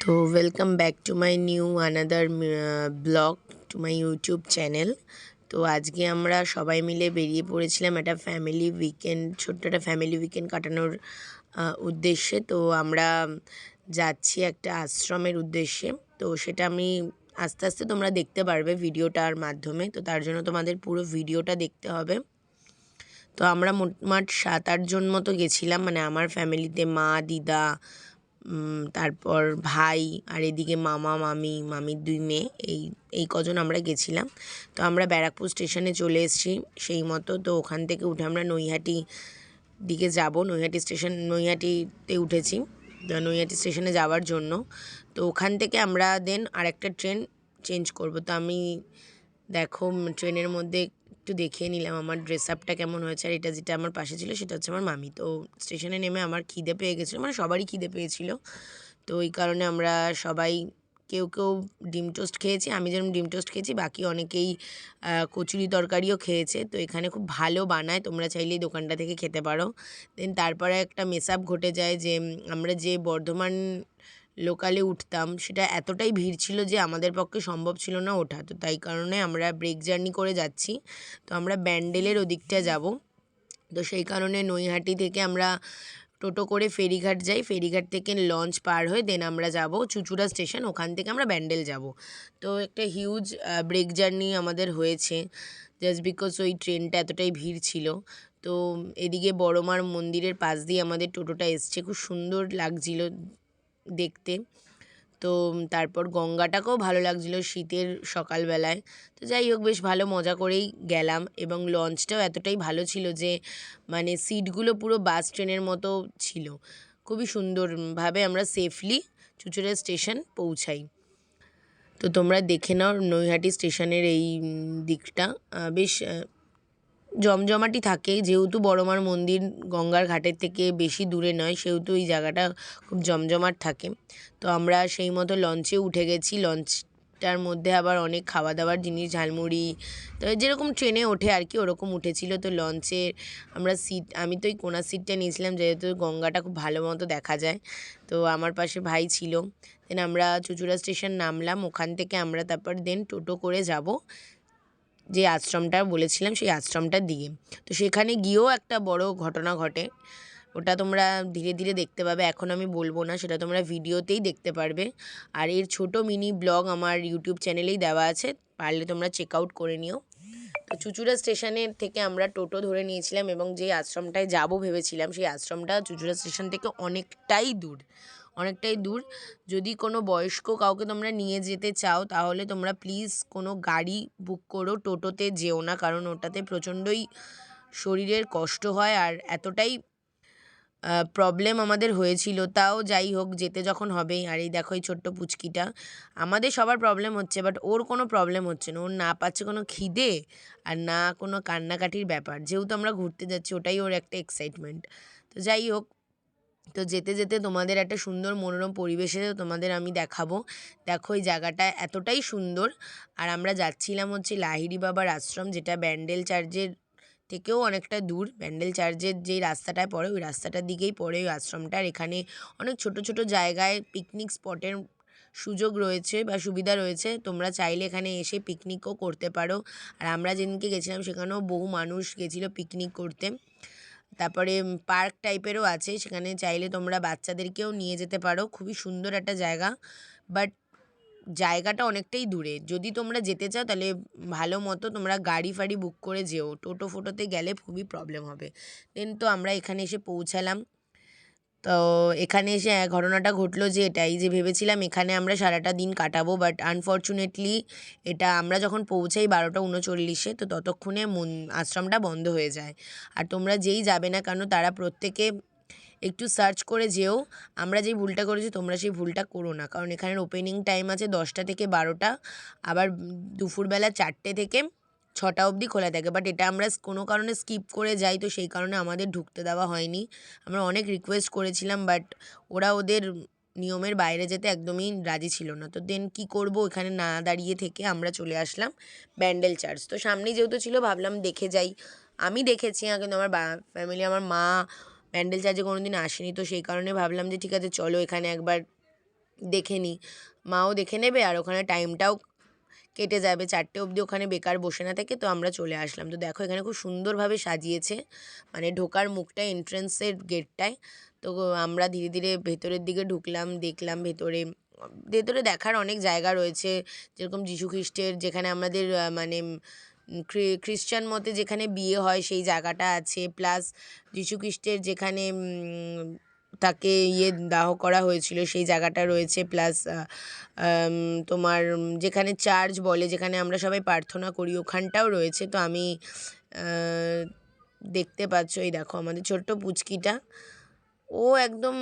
তো welcome back to my new another blog to my YouTube channel তো আজকে আমরা সবাই মিলে বেরিয়ে পড়েছিলাম একটা ফ্যামিলি উইকেন্ড ছোট্ট একটা ফ্যামিলি উইকেন্ড কাটানোর উদ্দেশ্যে। তো আমরা যাচ্ছি একটা আশ্রমের উদ্দেশ্যে। তো সেটা আমি আস্তে আস্তে তোমরা দেখতে পারবে ভিডিওটার মাধ্যমে। তো তার জন্য তোমাদের পুরো ভিডিওটা দেখতে হবে। তো আমরা মোটমাট সাত আটজন মতো গেছিলাম। মানে আমার ফ্যামিলিতে মা, দিদা তারপর ভাই আর এদিকে মামা, মামি, মামির দুই মেয়ে, এই এই কজন আমরা গেছিলাম। তো আমরা ব্যারাকপুর স্টেশনে চলে এসেছি। সেই মতো তো ওখান থেকে উঠে আমরা নৈহাটি দিকে যাব। নৈহাটি স্টেশন, নৈহাটিতে উঠেছি। নৈহাটি স্টেশনে যাওয়ার জন্য। তো ওখান থেকে আমরা দেন আরেকটা ট্রেন চেঞ্জ করব। তো আমি দেখো ট্রেনের মধ্যে একটু দেখিয়ে নিলাম আমার ড্রেস আপটা কেমন হয়েছে আর এটা যেটা আমার পাশে ছিল সেটা হচ্ছে আমার মামি। তো স্টেশনে নেমে আমার খিদে পেয়ে গেছিল মানে সবারই খিদে পেয়েছিল। তো এই কারণে আমরা সবাই কেউ কেউ ডিম টোস্ট খেয়েছি, আমি যেরকম ডিম টোস্ট খেয়েছি, বাকি অনেকেই কচুরি তরকারিও খেয়েছে। তো এখানে খুব ভালো বানায়, তোমরা চাইলে দোকানটা থেকে খেতে পারো। দেন তারপরে একটা মেস আপ ঘটে যায় যে, আমরা যে বর্ধমান লোকালে উঠতাম, সেটা এতটাই ভিড় ছিল যে আমাদের পক্ষে সম্ভব ছিল না ওঠা। তো তাই কারণে আমরা ব্রেক জার্নি করে যাচ্ছি। তো আমরা ব্যান্ডেলের ওদিকটা যাব। তো সেই কারণে নৈহাটি থেকে আমরা টোটো করে ফেরিঘাট যাই। ফেরিঘাট থেকে লঞ্চ পার হয়ে দেন আমরা যাব চুচুড়া স্টেশন। ওখান থেকে আমরা ব্যান্ডেল যাব। তো একটা হিউজ ব্রেক জার্নি আমাদের হয়েছে। জাস্ট বিকজ ওই ট্রেনটা এতটাই ভিড় ছিল। তো এদিকে বড়মার মন্দিরের পাশ দিয়ে আমাদের টোটোটা এসছে। খুব সুন্দর লাগছিল। দেখতে। তো তারপর গঙ্গাটাকেও ভালো লাগছিল শীতের সকালবেলায়। তো যাই হোক, বেশ ভালো মজা করেই গেলাম এবং লঞ্চটাও এতটাই ভালো ছিল যে মানে সিটগুলো পুরো বাস ট্রেনের মতো ছিল। খুবই সুন্দরভাবে আমরা সেফলি চুচুড়া স্টেশন পৌঁছাই। তো তোমরা দেখে নাও নৈহাটি স্টেশনের এই দিকটা। বেশ জমজমাটি থাকে। যেহেতু বড়মার মন্দির গঙ্গার ঘাটের থেকে বেশি দূরে নয়, সেহেতু এই জায়গাটা খুব জমজমাট থাকে। তো আমরা সেই মতো লঞ্চে উঠে গেছি। লঞ্চটার মধ্যে আবার অনেক খাওয়া দাওয়ার জিনিস, ঝালমুড়ি, তো যেরকম ট্রেনে ওঠে আর কি ওরকম উঠেছিল। তো লঞ্চে আমরা সিট, আমি তো ওই কোনা সিটটা নিয়েছিলাম, যেহেতু গঙ্গাটা খুব ভালো মতো দেখা যায়। তো আমার পাশে ভাই ছিল। দেন আমরা চুচুড়া স্টেশন নামলাম। ওখান থেকে আমরা তারপর দেন টোটো করে যাব। যে আশ্রমটা বলেছিলাম, সেই আশ্রমটার দিকে তো সেখানে গিয়েও একটা বড় ঘটনা ঘটে। ওটা তোমরা ধীরে ধীরে দেখতে পাবে। এখন আমি বলব না, সেটা তোমরা ভিডিওতেই দেখতে পারবে। আর এর ছোট মিনি ব্লগ আমার ইউটিউব চ্যানেলেই দেওয়া আছে, পারলে তোমরা চেক আউট করে নিও। তো চুচুড়া স্টেশনের থেকে আমরা টোটো ধরে নিয়েছিলাম এবং যে আশ্রমটায় যাব ভেবেছিলাম, সেই আশ্রমটা চুচুড়া স্টেশন থেকে অনেকটাই দূর। অনেকটাই দূর। যদি কোনো বয়স্ক কাউকে তোমরা নিয়ে যেতে চাও, তাহলে তোমরা প্লিজ কোনো গাড়ি বুক করো টোটোতে যেও না, কারণ ওটাতে প্রচণ্ডই শরীরের কষ্ট হয় আর এতটাই প্রবলেম আমাদের হয়েছিল। তাও যাই হোক, যেতে যখন হবেই আর এই দেখো এই ছোট্ট পুচকিটা। আমাদের সবার প্রবলেম হচ্ছে বাট ওর কোনো প্রবলেম হচ্ছে না। ওর না পাচ্ছে কোনো খিদে আর না কোনো কান্নাকাটির ব্যাপার। যেহেতু আমরা ঘুরতে যাচ্ছি, ওটাই ওর একটা এক্সাইটমেন্ট তো যাই হোক তো যেতে যেতে তোমাদের একটা সুন্দর মনোরম পরিবেশে তোমাদের আমি দেখাবো। দেখো এই জায়গাটা এতটাই সুন্দর। আর আমরা যাচ্ছিলাম হচ্ছে লাহিড়ি বাবার আশ্রম, যেটা ব্যান্ডেল চার্চের থেকেও অনেকটা দূর। ব্যান্ডেল চার্চের যেই রাস্তাটায় পড়ে, ওই রাস্তাটার দিকেই পড়ে ওই আশ্রমটা। আর এখানে অনেক ছোট ছোট জায়গায় পিকনিক স্পটের সুযোগ রয়েছে বা সুবিধা রয়েছে। তোমরা চাইলে এখানে এসে পিকনিকও করতে পারো। আর আমরা যেদিনকে গেছিলাম সেখানেও বহু মানুষ গেছিল পিকনিক করতে। তারপরে পার্ক টাইপেরও আছে। সেখানে চাইলে তোমরা বাচ্চাদেরকেও নিয়ে যেতে পারো। খুবই সুন্দর একটা জায়গা। বাট জায়গাটা অনেকটাই দূরে। যদি তোমরা যেতে চাও, তাহলে ভালো মতো তোমরা গাড়ি ফাড়ি বুক করে যেও। টোটো ফোটোতে গেলে খুবই প্রবলেম হবে। দেন তো আমরা এখানে এসে পৌঁছালাম। তো এখানে এসে এক ঘটনাটা ঘটলো যে এটাই যে ভেবেছিলাম এখানে আমরা সারাটা দিন কাটাবো বাট আনফর্চুনেটলি এটা আমরা যখন পৌঁছাই বারোটা উনচল্লিশে, তো ততক্ষণে মন, আশ্রমটা বন্ধ হয়ে যায়। আর তোমরা যেই যাবে না কেন, তারা প্রত্যেকে একটু সার্চ করে যেও, আমরা যেই ভুলটা করেছি তোমরা সেই ভুলটা করো না। কারণ এখানের ওপেনিং টাইম আছে দশটা থেকে বারোটা, আবার দুপুরবেলা চারটে থেকে ছটা অবধি খোলা থাকে। বাট এটা আমরা কোনো কারণে স্কিপ করে যাই তো সেই কারণে আমাদের ঢুকতে দেওয়া হয়নি। আমরা অনেক রিকোয়েস্ট করেছিলাম বাট ওরা ওদের নিয়মের বাইরে যেতে একদমই রাজি ছিল না। তো দেন কি করব? এখানে না দাঁড়িয়ে থেকে আমরা চলে আসলাম ব্যান্ডেল চার্চ তো সামনেই যেহেতু ছিল, ভাবলাম দেখে যাই। আমি দেখেছি কিন্তু আমার ফ্যামিলি আমার মা ব্যান্ডেল চার্চে কোনো দিন আসেনি। তো সেই কারণে ভাবলাম যে ঠিক আছে, চলো এখানে একবার দেখে নিই মাও দেখে নেবে আর ওখানে টাইমটাও কেটে যাবে, চারটে অবধি ওখানে বেকার বসে না থেকে, তো আমরা চলে আসলাম। তো দেখো এখানে খুব সুন্দরভাবে সাজিয়েছে মানে ঢোকার মুখটা এন্ট্রেন্সের গেটটায় তো আমরা ধীরে ধীরে ভেতরের দিকে ঢুকলাম, দেখলাম ভেতরে ভেতরে দেখার অনেক জায়গা রয়েছে। যেরকম যীশু খ্রিস্টের যেখানে আমাদের মানে খ্রিস্টান মতে যেখানে বিয়ে হয় সেই জায়গাটা আছে। প্লাস যীশু খ্রিস্টের যেখানে তাকে ইয়ে দাহ করা হয়েছিল, সেই জায়গাটা রয়েছে। প্লাস তোমার যেখানে চার্চ বলে, যেখানে আমরা সবাই প্রার্থনা করি, ওখানটাও রয়েছে। তো আমি দেখতে পাচ্ছ, এই দেখো আমাদের ছোট্ট পুচকিটা। ও একদম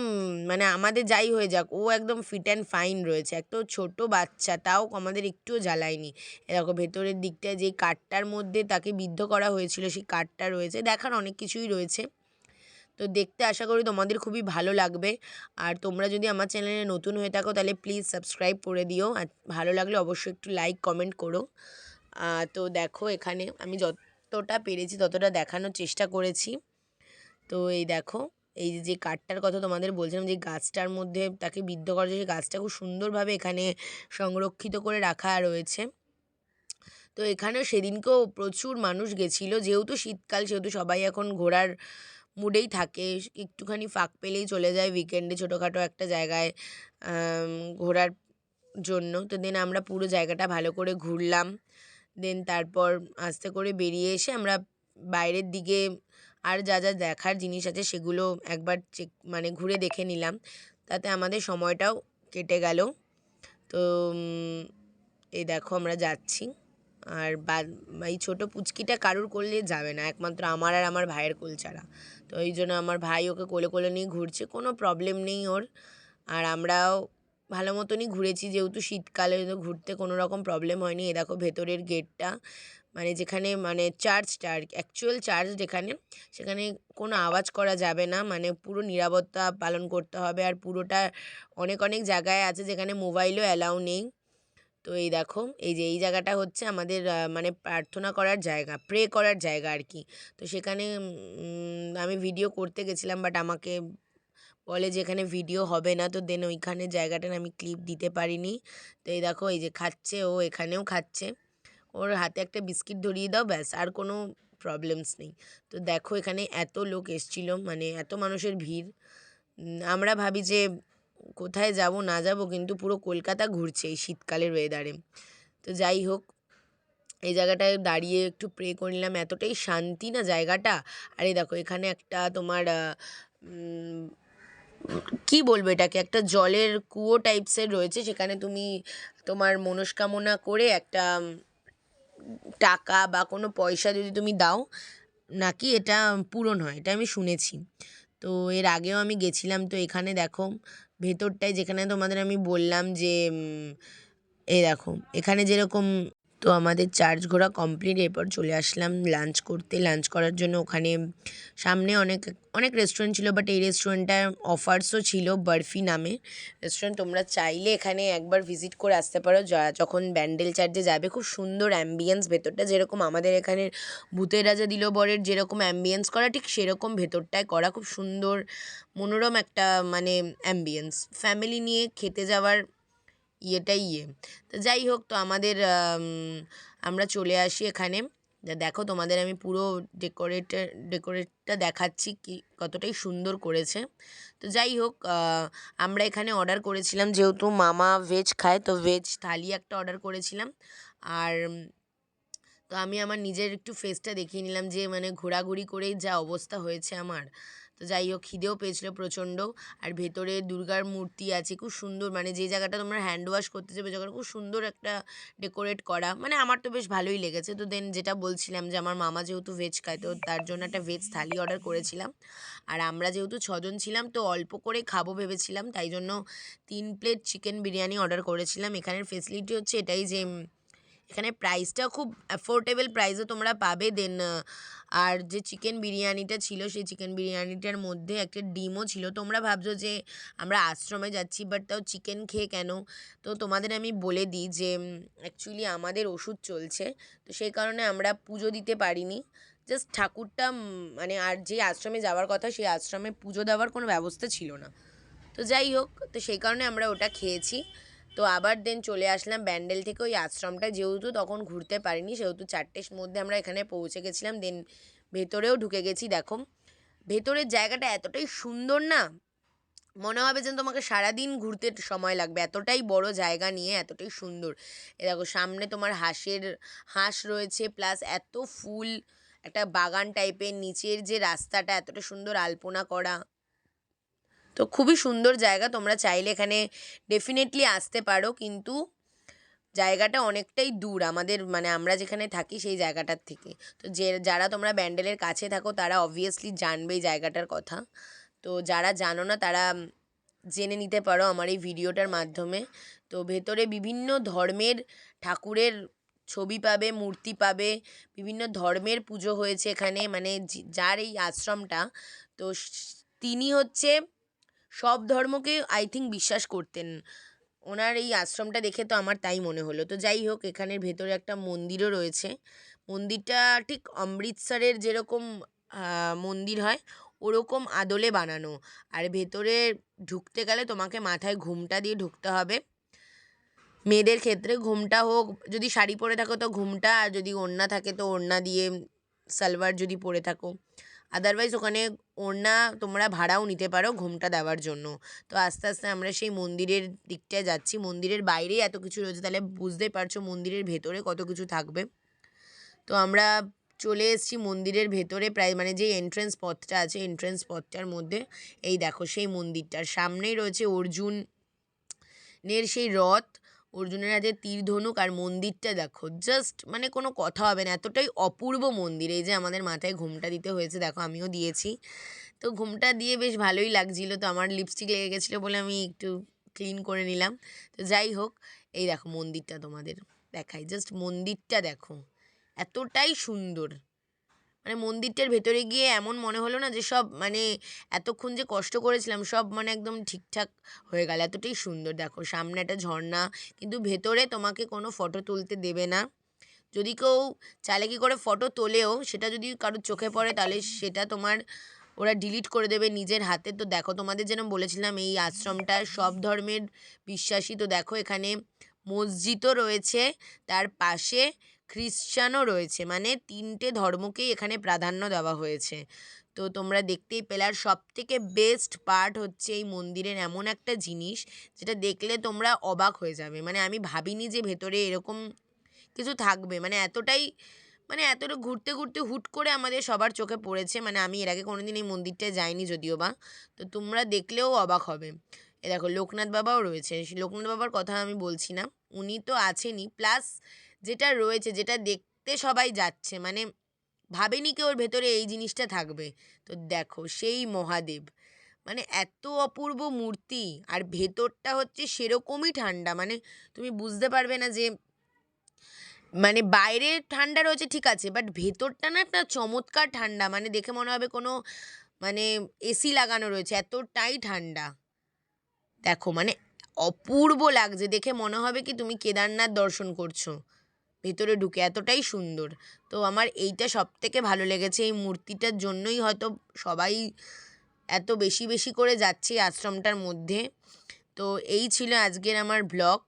মানে আমাদের যাই হয়ে যাক, ও একদম ফিট অ্যান্ড ফাইন রয়েছে। এত ছোট বাচ্চা, তাও আমাদের একটুও জ্বালায়নি। দেখো ভেতরের দিকটায় যেই কাঠটার মধ্যে তাকে বিদ্ধ করা হয়েছিল, সেই কাঠটা রয়েছে। দেখার অনেক কিছুই রয়েছে। তো দেখতে আশা করি তোমাদের খুবই ভালো লাগবে। আর তোমরা যদি আমার চ্যানেলে নতুন হয়ে থাকো তাহলে প্লিজ সাবস্ক্রাইব করে দিও। আর ভালো লাগলে অবশ্যই একটু লাইক কমেন্ট করো। তো দেখো এখানে আমি যতটা পেরেছি ততটা দেখানোর চেষ্টা করেছি। তো এই দেখো, এই যে কাঠটার কথা তোমাদের বলছিলাম যে গাছটার মধ্যে তাকে বিদ্ধ করা যায় গাছটা খুব সুন্দরভাবে এখানে সংরক্ষিত করে রাখা রয়েছে। তো এখানেও সেদিনকেও প্রচুর মানুষ গেছিল, যেহেতু শীতকাল, সেহেতু সবাই এখন ঘোরার মুডেই থাকে, একটুখানি ফাঁক পেলেই চলে যায় উইকেন্ডে ছোটোখাটো একটা জায়গায় ঘোরার জন্য। তো দেন আমরা পুরো জায়গাটা ভালো করে ঘুরলাম। দেন তারপর আস্তে করে বেরিয়ে এসে আমরা বাইরের দিকে আর যা যা দেখার জিনিস আছে সেগুলো একবার চেক মানে ঘুরে দেখে নিলাম। তাতে আমাদের সময়টাও কেটে গেল। তো এই দেখো আমরা যাচ্ছি। আর বা এই ছোটো পুচকিটা কারুর করলে যাবে না, একমাত্র আমার আর আমার ভাইয়ের কোল ছাড়া। তো ওই জন্য আমার ভাই ওকে কোলে কোলে নিয়ে ঘুরছে, কোনো প্রবলেম নেই ওর। আর আমরাও ভালো মতনই ঘুরেছি, যেহেতু শীতকালে তো ঘুরতে কোনো রকম প্রবলেম হয়নি। এ দেখো ভেতরের গেটটা মানে যেখানে মানে চার্চটা আর অ্যাকচুয়াল চার্চ যেখানে, সেখানে কোনো আওয়াজ করা যাবে না। মানে পুরো নিরাপত্তা পালন করতে হবে আর পুরোটা অনেক অনেক জায়গায় আছে যেখানে মোবাইলও অ্যালাউ নেই। তো এই দেখো, এই যে এই জায়গাটা হচ্ছে আমাদের মানে প্রার্থনা করার জায়গা প্রে করার জায়গা আর কি। তো সেখানে আমি ভিডিও করতে গেছিলাম বাট আমাকে বলে যে এখানে ভিডিও হবে না, তো দেন ওইখানে জায়গাটার আমি ক্লিপ দিতে পারিনি। তো এই দেখো, এই যে খাচ্ছে, ও এখানেও খাচ্ছে। ওর হাতে একটা বিস্কিট ধরিয়ে দাও, ব্যাস, আর কোনো প্রবলেমস নেই। তো দেখো, এখানে এত লোক এসছিলো মানে এত মানুষের ভিড়। আমরা ভাবি যে কোথায় যাব, না যাব, কিন্তু পুরো কলকাতা ঘুরছে এই শীতকালের ওয়েদারে তো যাই হোক, এই জায়গাটায় দাঁড়িয়ে একটু প্রে করে নিলাম। এতটাই শান্তি না জায়গাটা? আর এই দেখো, এখানে একটা তোমার কি বলব এটাকে? একটা জলের কুয়ো টাইপসের রয়েছে, সেখানে তুমি তোমার মনস্কামনা করে একটা টাকা বা কোনো পয়সা যদি তুমি দাও, নাকি এটা পূরণ হয় এটা আমি শুনেছি। তো এর আগেও আমি গেছিলাম, তো এখানে দেখো ভেতরটায় যেখানে তোমাদের আমি বললাম যে এই দেখো এখানে যেরকম তো আমাদের চার্জ ঘোরা কমপ্লিট এরপর চলে আসলাম লাঞ্চ করতে। লাঞ্চ করার জন্য ওখানে সামনে অনেক অনেক রেস্টুরেন্ট ছিল বাট এই রেস্টুরেন্টটার অফার্সও ছিল বরফি নামে। রেস্টুরেন্ট তোমরা চাইলে এখানে একবার ভিজিট করে আসতে পারো। যা, যখন ব্যান্ডেল চার্জে যাবে, খুব সুন্দর অ্যাম্বিয়েন্স ভেতরটা। যেরকম আমাদের এখানে ভূতের রাজা দিল বরের যেরকম অ্যাম্বিয়েন্স করা, ঠিক সেরকম ভেতরটায় করা। খুব সুন্দর, মনোরম একটা মানে অ্যাম্বিয়েন্স ফ্যামিলি নিয়ে খেতে যাওয়ার ইয়েটাই ইয়ে। তো যাই হোক, তো আমাদের আমরা চলে আসি এখানে। দেখো তোমাদের আমি পুরো ডেকোরেটের ডেকোরেটটা দেখাচ্ছি কি কতটাই সুন্দর করেছে। তো যাই হোক আমরা এখানে অর্ডার করেছিলাম, যেহেতু মামা ভেজ খায়, তো ভেজ থালি একটা অর্ডার করেছিলাম। আর, তো আমি আমার নিজের একটু ফেসটা দেখিয়ে নিলাম যে মানে ঘোরাঘুরি করেই যা অবস্থা হয়েছে আমার। তো যাই হোক, খিদেও পেয়েছিলো প্রচণ্ড। আর ভেতরে দুর্গার মূর্তি আছে, খুব সুন্দর। মানে যে জায়গাটা তোমরা হ্যান্ড ওয়াশ করতে যাবে জায়গাটা খুব সুন্দর একটা ডেকোরেট করা মানে আমার তো বেশ ভালোই লেগেছে। তো দেন যেটা বলছিলাম যে, আমার মামা যেহেতু ভেজ খায়, তো তার জন্য একটা ভেজ থালি অর্ডার করেছিলাম। আর আমরা যেহেতু ছজন ছিলাম, তো অল্প করে খাব ভেবেছিলাম। তাই জন্য তিন প্লেট চিকেন বিরিয়ানি অর্ডার করেছিলাম। এখানের ফেসিলিটি হচ্ছে এটাই যে এখানে প্রাইসটাও খুব অ্যাফোর্ডেবল প্রাইসও তোমরা পাবে দেন আর যে চিকেন বিরিয়ানিটা ছিল, সেই চিকেন বিরিয়ানিটার মধ্যে একটা ডিমও ছিল। তোমরা ভাবছ যে আমরা আশ্রমে যাচ্ছি বাট তাও চিকেন খেয়ে কেন? তো তোমাদের আমি বলে দিই যে অ্যাকচুয়ালি আমাদের ওষুধ চলছে, তো সেই কারণে আমরা পুজো দিতে পারিনি। জাস্ট ঠাকুরটা মানে আর যে আশ্রমে যাওয়ার কথা, সেই আশ্রমে পুজো দেওয়ার কোনো ব্যবস্থা ছিল না। তো যাই হোক, তো সেই কারণে আমরা ওটা খেয়েছি। তো আবার দেন চলে আসলাম ব্যান্ডেল থেকে ওই আশ্রমটা। যেহেতু তখন ঘুরতে পারিনি, সেহেতু চারটের মধ্যে আমরা এখানে পৌঁছে গেছিলাম দেন ভেতরেও ঢুকে গেছি, দেখো। ভেতরের জায়গাটা এতটাই সুন্দর না, মনে হবে যেন তোমাকে সারাদিন ঘুরতে সময় লাগবে। এতটাই বড় জায়গা নিয়ে এতটাই সুন্দর। এ দেখো, সামনে তোমার হাঁসের, হাঁস রয়েছে প্লাস এত ফুল, একটা বাগান টাইপের নিচের যে রাস্তাটা, এতটা সুন্দর আলপনা করা। তো খুবই সুন্দর জায়গা, তোমরা চাইলে এখানে ডেফিনেটলি আসতে পারো, কিন্তু জায়গাটা অনেকটাই দূর, আমাদের মানে আমরা যেখানে থাকি সেই জায়গাটার থেকে। তো যে, যারা তোমরা ব্যান্ডেলের কাছে থাকো, তারা অবভিয়াসলি জানবে এই জায়গাটার কথা। তো যারা জানো না, তারা জেনে নিতে পারো আমার এই ভিডিওটার মাধ্যমে। তো ভেতরে বিভিন্ন ধর্মের ঠাকুরের ছবি পাবে, মূর্তি পাবে, বিভিন্ন ধর্মের পুজো হয়েছে এখানে মানে যার এই আশ্রমটা, তো তিনি হচ্ছে সব ধর্মকে আই থিঙ্ক বিশ্বাস করতেন। ওনার এই আশ্রমটা দেখে তো আমার তাই মনে হলো। তো যাই হোক এখানের ভেতরে একটা মন্দিরও রয়েছে। মন্দিরটা ঠিক অমৃতসরের যেরকম মন্দির হয়, ওরকম আদলে বানানো। আর ভেতরে ঢুকতে গেলে তোমাকে মাথায় ঘুমটা দিয়ে ঢুকতে হবে। মেয়েদের ক্ষেত্রে ঘুমটা হোক, যদি শাড়ি পরে থাকো তো ঘুমটা, আর যদি ওড়না থাকে তো ওড়না দিয়ে সালোয়ার যদি পরে থাকো। আদারওয়াইজ ওখানে ওড়না তোমরা ভাড়াও নিতে পারো ঘুমটা দেওয়ার জন্য। তো আস্তে আস্তে আমরা সেই মন্দিরের দিকটায় যাচ্ছি। মন্দিরের বাইরেই এত কিছু রয়েছে, তাহলে বুঝতেই পারছ মন্দিরের ভেতরে কত কিছু থাকবে। তো আমরা চলে এসেছি মন্দিরের ভেতরে প্রায় মানে যে এন্ট্রেন্স পথটা আছে এন্ট্রেন্স পথটার মধ্যে। এই দেখো সেই মন্দিরটার সামনেই রয়েছে অর্জুন নের সেই রথ। অর্জুনের হাতে তীর ধনুক আর মন্দিরটা দেখো জাস্ট মানে কোনো কথা হবে না, এতটাই অপূর্ব মন্দির, এই যে আমাদের মাথায় ঘুমটা দিতে হয়েছে, দেখো আমিও দিয়েছি। তো ঘুমটা দিয়ে বেশ ভালোই লাগছিল, তো আমার লিপস্টিক লেগে গেছিল বলে আমি একটু ক্লিন করে নিলাম। তো যাই হোক, এই দেখো মন্দিরটা তোমাদের দেখাই জাস্ট মন্দিরটা দেখো, এতটাই সুন্দর। মানে মন্দিরটার ভেতরে গিয়ে এমন মনে হলো না যে সব মানে এতক্ষণ যে কষ্ট করেছিলাম, সব মানে একদম ঠিকঠাক হয়ে গেল। এতটাই সুন্দর। দেখো, সামনে একটা ঝর্ণা, কিন্তু ভেতরে তোমাকে কোনো ফটো তুলতে দেবে না। যদি কেউ চালাকি করে ফটো তোলেও, সেটা যদি কারোর চোখে পড়ে, তাহলে সেটা তোমার ওরা ডিলিট করে দেবে নিজের হাতে। তো দেখো, তোমাদের যেন বলেছিলাম, এই আশ্রমটা সব ধর্মের বিশ্বাসী। তো দেখো, এখানে মসজিদও রয়েছে। তার পাশে খ্রিশ্চানও রয়েছে। মানে তিনটে ধর্মকেই এখানে প্রাধান্য দেওয়া হয়েছে। তো তোমরা দেখতেই পেলে, আর সব থেকে বেস্ট পার্ট হচ্ছে এই মন্দিরের এমন একটা জিনিস, যেটা দেখলে তোমরা অবাক হয়ে যাবে। মানে আমি ভাবিনি যে ভেতরে এরকম কিছু থাকবে। মানে এতটাই মানে এতটা ঘুরতে ঘুরতে হুট করে আমাদের সবার চোখে পড়েছে। মানে আমি এর আগে কোনোদিন এই মন্দিরটায় যাইনি যদিও বা। তো তোমরা দেখলেও অবাক হবে। এ দেখো, লোকনাথ বাবাও রয়েছে। লোকনাথ বাবার কথা আমি বলছি না। উনি তো আছেনই। প্লাস যেটা রয়েছে, যেটা দেখতে সবাই যাচ্ছে মানে ভাবেনি কি ওর ভেতরে এই জিনিসটা থাকবে। তো দেখো, সেই মহাদেব মানে এত অপূর্ব মূর্তি আর ভেতরটা হচ্ছে সেরকমই ঠান্ডা মানে তুমি বুঝতে পারবে না যে মানে বাইরে ঠান্ডা রয়েছে, ঠিক আছে বাট ভেতরটা না একটা চমৎকার ঠান্ডা মানে দেখে মনে হবে কোনো মানে এসি লাগানো রয়েছে, এতটাই ঠান্ডা। দেখো মানে অপূর্ব লাগছে, দেখে মনে হবে কি তুমি কেদারনাথ দর্শন করছ। ভেতরে ঢুকে এতটাই সুন্দর। তো আমার এইটা সব থেকে ভালো লেগেছে এই মূর্তিটার জন্যই হয়তো সবাই এত বেশি বেশি করে যাচ্ছে এই আশ্রমটার মধ্যে। তো এই ছিল আজকের আমার ব্লগ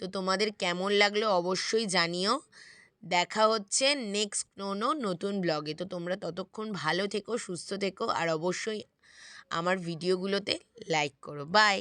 তো তোমাদের কেমন লাগল অবশ্যই জানিও। দেখা হচ্ছে নেক্সট কোনো নতুন ব্লগে তো তোমরা ততক্ষণ ভালো থেকো, সুস্থ থেকো, আর অবশ্যই আমার ভিডিওগুলোতে লাইক করো। বাই